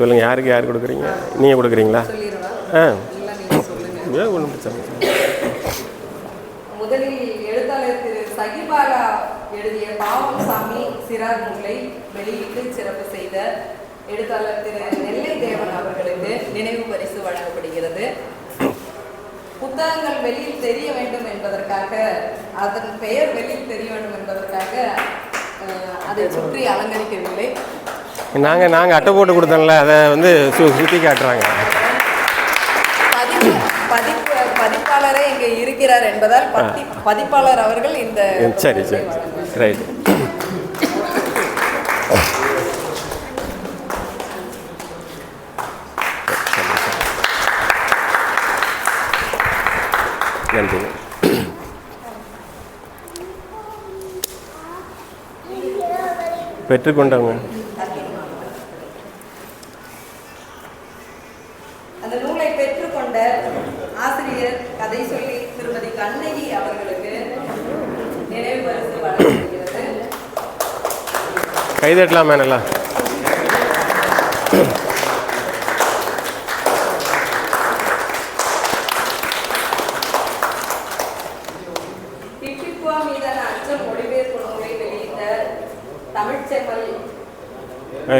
சொல்லுங்கள் யாருக்கு யார் கொடுக்குறீங்க? நீங்கள் கொடுக்குறீங்களா? சொல்லிடுவா ஆ ஒன்றும் பிரச்சனை முதலில் எழுத்தாளர் திரு சகிபாலா எழுதிய பாவம் சாமி சிறார் நூலை வெளியிட்டு சிறப்பு செய்த எழுத்தாளர் திரு நெல்லை தேவன் அவர்களுக்கு நினைவு பரிசு வழங்கப்படுகிறது. புத்தகங்கள் வெளியில் தெரிய வேண்டும் என்பதற்காக அதன் பெயர் வெளியில் தெரிய வேண்டும் என்பதற்காக அதை சுற்றி அலங்கரிக்கவில்லை. நாங்கள் நாங்கள் அட்டை போட்டு கொடுத்தோம்ல அதை வந்து சு சுற்றி காட்டுறாங்க. பதிப்பு பதிப்பு பதிப்பாளரே இங்கே இருக்கிறார் என்பதால் பதி பதிப்பாளர் அவர்கள் இந்த சரி சரி. ரைட் நன்றி. பெற்றுக்கொண்டவங்க. அந்த நூலை பெற்றுக்கொண்ட ஆசிரியர் கதை சொல்லி திருமதி கண்ணகி அவர்களுக்கு நினைவு பரிசு வழங்கப்படுகிறது கைதட்டலாமே நல்லா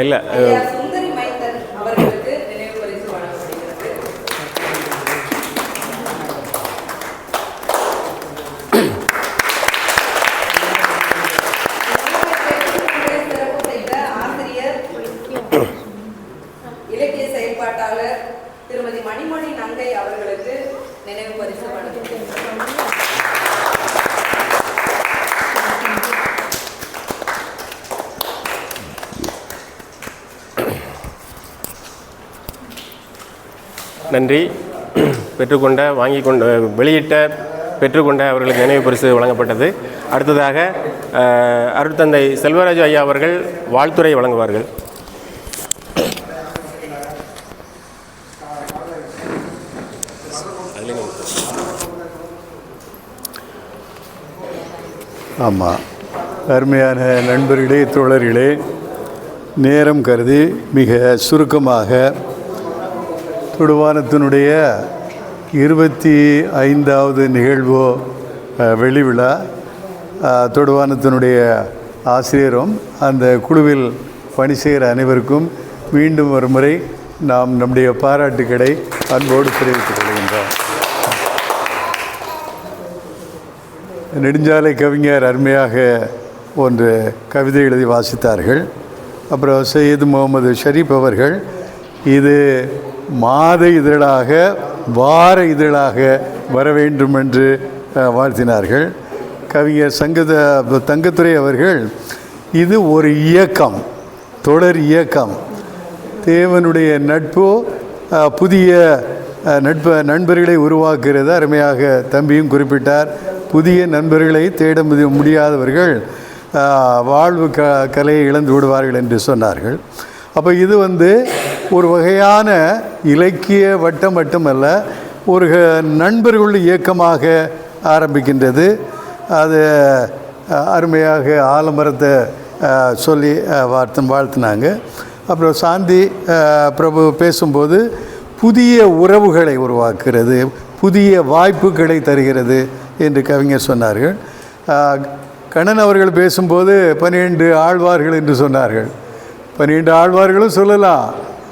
இல்லை ஐயா சுந்தரி மைந்தன் அவர்களுக்கு நினைவு பரிசு வழங்கப்படுகிறது சிறப்பு செய்த ஆசிரியர் இலக்கிய செயல்பாட்டாளர் திருமதி மணிமொழி நங்கை அவர்களுக்கு நினைவு பரிசு நன்றி. பெற்றுக்கொண்ட வாங்கி கொண்ட வெளியிட்ட பெற்றுக்கொண்ட அவர்களுக்கு நினைவு பரிசு வழங்கப்பட்டது. அடுத்ததாக அருட்தந்தை செல்வராஜ் ஐயா அவர்கள் வாழ்த்துரை வழங்குவார்கள். ஆமாம் அருமையான நண்பர்களே தோழர்களே நேரம் கருதி மிக சுருக்கமாக தொடுவானத்தினுடைய இருபத்தி ஐந்தாவது நிகழ்வு வெளிவிழா தொடுவானத்தினுடைய ஆசிரியரும் அந்த குழுவில் பணி செய்கிற அனைவருக்கும் மீண்டும் ஒரு முறை நாம் நம்முடைய பாராட்டுக்களை அன்போடு தெரிவித்துக் கொள்கின்றோம். நெடுஞ்சாலை கவிஞர் அருமையாக ஒன்று கவிதை எழுதி வாசித்தார்கள். அப்புறம் சையது முகமது ஷரீப் அவர்கள் இது மாத இதழாக வார இதழாக வர வேண்டும் என்று வாழ்த்தினார்கள். கவிஞர் சங்கத தங்கத்துறை அவர்கள் இது ஒரு இயக்கம் தொடர் இயக்கம். தேவனுடைய நட்பு புதிய நட்ப நண்பர்களை உருவாக்குகிறது. அருமையாக தம்பியும் குறிப்பிட்டார். புதிய நண்பர்களை தேட முடியாதவர்கள் வாழ்வு க கலையை இழந்து விடுவார்கள் என்று சொன்னார்கள். அப்போ இது வந்து ஒரு வகையான இலக்கிய வட்டம் மட்டுமல்ல ஒரு நண்பர்கள் இயக்கமாக ஆரம்பிக்கின்றது. அது அருமையாக ஆலமரத்தை சொல்லி வார்த்து வாழ்த்தினாங்க வாழ்த்துனாங்க. அப்புறம் சாந்தி பிரபு பேசும்போது புதிய உறவுகளை உருவாக்குறது புதிய வாய்ப்புகளை தருகிறது. என்று கவிஞர் சொன்னார்கள். கண்ணன் அவர்கள் பேசும்போது பன்னிரெண்டு ஆழ்வார்கள் என்று சொன்னார்கள். பன்னிரெண்டு ஆழ்வார்களும் சொல்லலாம்.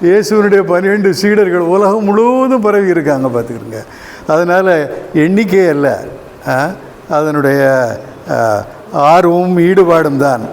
இயேசுவனுடைய பன்னிரெண்டு சீடர்கள் உலகம் முழுவதும் பரவி இருக்காங்க பார்த்துக்கிடுங்க. அதனால் எண்ணிக்கை அல்ல அதனுடைய ஆர்வமும் ஈடுபாடும் தான்.